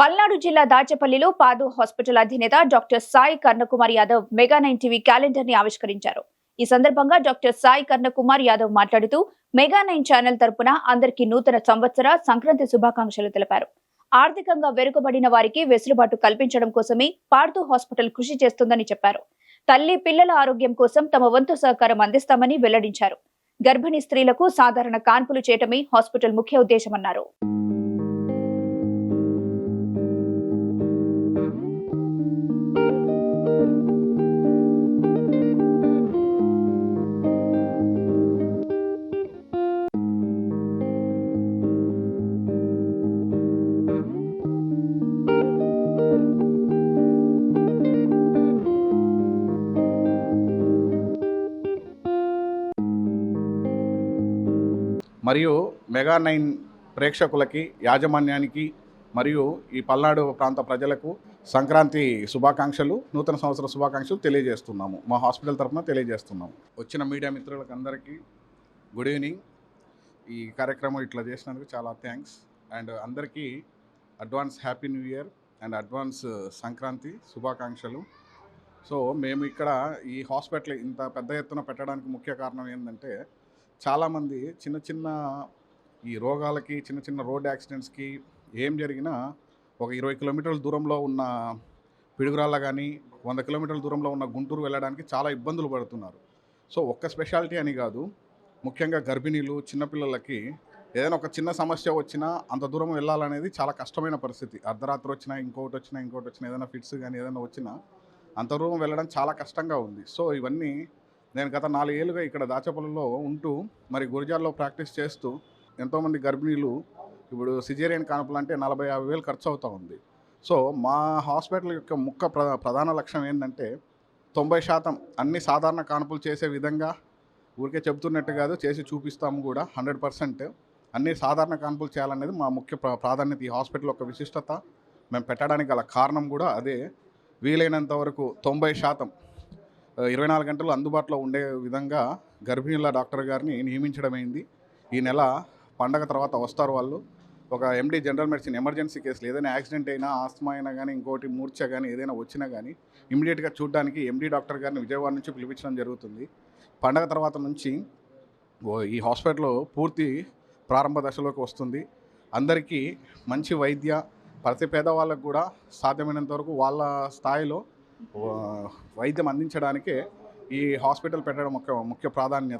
పల్నాడు జిల్లా దాచపల్లిలో పాదు హాస్పిటల్ అధినేత doctor Sai Karnakumar Yadav mega nine TV క్యాలెండర్ని ఆవిష్కరించారు. ఈ సందర్భంగా డాక్టర్ సాయి కర్ణకుమార్ యాదవ్ మాట్లాడుతూ మెగా నైన్ ఛానల్ తరపున అందరికీ నూతన సంవత్సర సంక్రాంతి శుభాకాంక్షలు తెలిపారు. ఆర్థికంగా వెనుకబడిన వారికి వెసులుబాటు కల్పించడం కోసమే పార్దు హాస్పిటల్ కృషి చేస్తుందని చెప్పారు. తల్లి పిల్లల ఆరోగ్యం కోసం తమ వంతు సహకారం అందిస్తామని వెల్లడించారు. గర్భిణీ స్త్రీలకు సాధారణ కాన్పులు చేయటమే హాస్పిటల్ ముఖ్య ఉద్దేశమన్నారు. మరియు మెగా నైన్ ప్రేక్షకులకి యాజమాన్యానికి మరియు ఈ పల్నాడు ప్రాంత ప్రజలకు సంక్రాంతి శుభాకాంక్షలు నూతన సంవత్సర శుభాకాంక్షలు తెలియజేస్తున్నాము. మా హాస్పిటల్ తరఫున తెలియజేస్తున్నాము. వచ్చిన మీడియా మిత్రులకు అందరికీ గుడ్ ఈవినింగ్. ఈ కార్యక్రమం ఇట్లా చేసినందుకు చాలా థ్యాంక్స్. అండ్ అందరికీ advance happy new year and advance Sankranti శుభాకాంక్షలు. సో మేము ఇక్కడ ఈ హాస్పిటల్ ఇంత పెద్ద ఎత్తున పెట్టడానికి ముఖ్య కారణం ఏంటంటే చాలామంది చిన్న చిన్న ఈ రోగాలకి చిన్న చిన్న రోడ్ యాక్సిడెంట్స్కి ఏం జరిగినా ఒక ఇరవై కిలోమీటర్ల దూరంలో ఉన్న పిడుగురాళ్ళ కానీ వంద కిలోమీటర్ల దూరంలో ఉన్న గుంటూరు వెళ్ళడానికి చాలా ఇబ్బందులు పడుతున్నారు. సో ఒక్క స్పెషాలిటీ అని కాదు. ముఖ్యంగా గర్భిణీలు చిన్నపిల్లలకి ఏదైనా ఒక చిన్న సమస్య వచ్చినా అంత దూరం వెళ్ళాలనేది చాలా కష్టమైన పరిస్థితి. అర్ధరాత్రి వచ్చినా ఇంకోటి వచ్చినా ఇంకోటి వచ్చినా ఏదైనా ఫిట్స్ కానీ ఏదైనా వచ్చినా అంత దూరం వెళ్ళడం చాలా కష్టంగా ఉంది. సో ఇవన్నీ నేను గత నాలుగేళ్ళుగా ఇక్కడ దాచపల్లిలో ఉంటూ మరి గురిజాల్లో ప్రాక్టీస్ చేస్తూ ఎంతోమంది గర్భిణీలు ఇప్పుడు సిజేరియన్ కానుపులు అంటే నలభై యాభై వేలు ఖర్చు అవుతూ ఉంది. సో మా హాస్పిటల్ యొక్క ముఖ్య ప్ర ప్రధాన లక్ష్యం ఏంటంటే తొంభై శాతం అన్ని సాధారణ కానుపులు చేసే విధంగా ఊరికే చెబుతున్నట్టు కాదు చేసి చూపిస్తాము కూడా హండ్రెడ్ పర్సెంట్. అన్ని సాధారణ కాన్పులు చేయాలనేది మా ముఖ్య ప్రాధాన్యత ఈ హాస్పిటల్ యొక్క విశిష్టత. మేము పెట్టడానికి గల కారణం కూడా అదే. వీలైనంత వరకు తొంభై శాతం ఇరవై నాలుగు గంటలు అందుబాటులో ఉండే విధంగా గర్భిణీల డాక్టర్ గారిని నియమించడమైంది. ఈ నెల పండగ తర్వాత వస్తారు వాళ్ళు. ఒక ఎండీ జనరల్ మెడిసిన్ ఎమర్జెన్సీ కేసులు ఏదైనా యాక్సిడెంట్ అయినా ఆస్మా అయినా కానీ ఇంకోటి మూర్ఛ కానీ ఏదైనా వచ్చినా కానీ ఇమీడియట్గా చూడడానికి ఎండీ డాక్టర్ గారిని విజయవాడ నుంచి పిలిపించడం జరుగుతుంది. పండగ తర్వాత నుంచి ఈ హాస్పిటల్ పూర్తి ప్రారంభ దశలోకి వస్తుంది. అందరికీ మంచి వైద్య ప్రతి పేదవాళ్ళకు కూడా సాధ్యమైనంత వరకు వాళ్ళ స్థాయిలో వైద్యం అందించడానికే ఈ హాస్పిటల్ పెట్టడం ఒక ముఖ్య ప్రాధాన్యత.